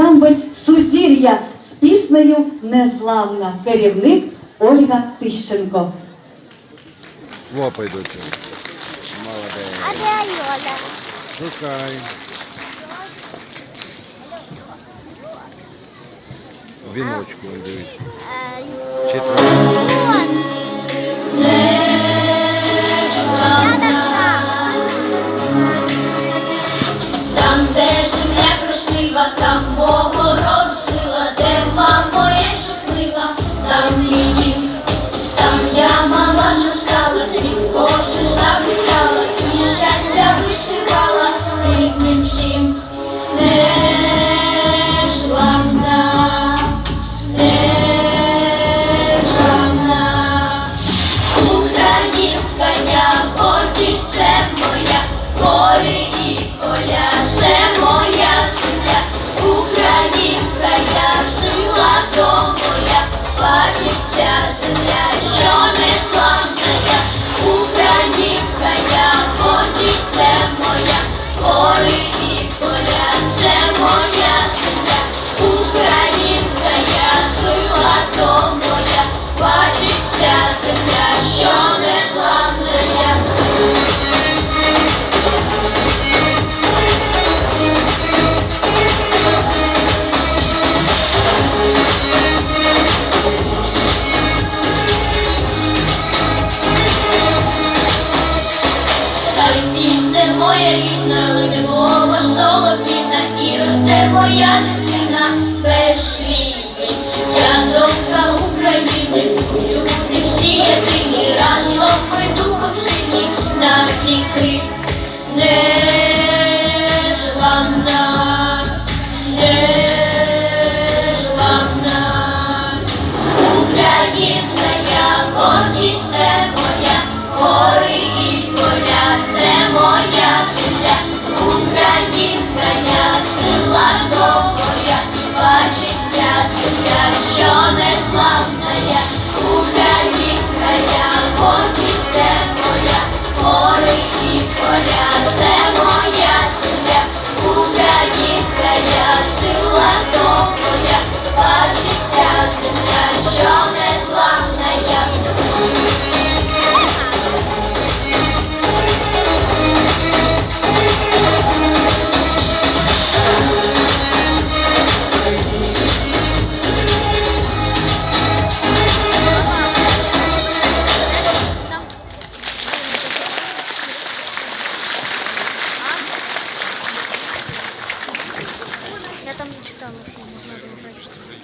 ансамбль Сузір'я з піснею Незламна керівник Ольга Тищенко. Лопай, дочі. А де Альона? Шукай. Віночку, дивись. Четвертий. Наші земля, еще моя дитина без світу. Я донька України, люди всі єдині, разом ми духом сильні навтіки.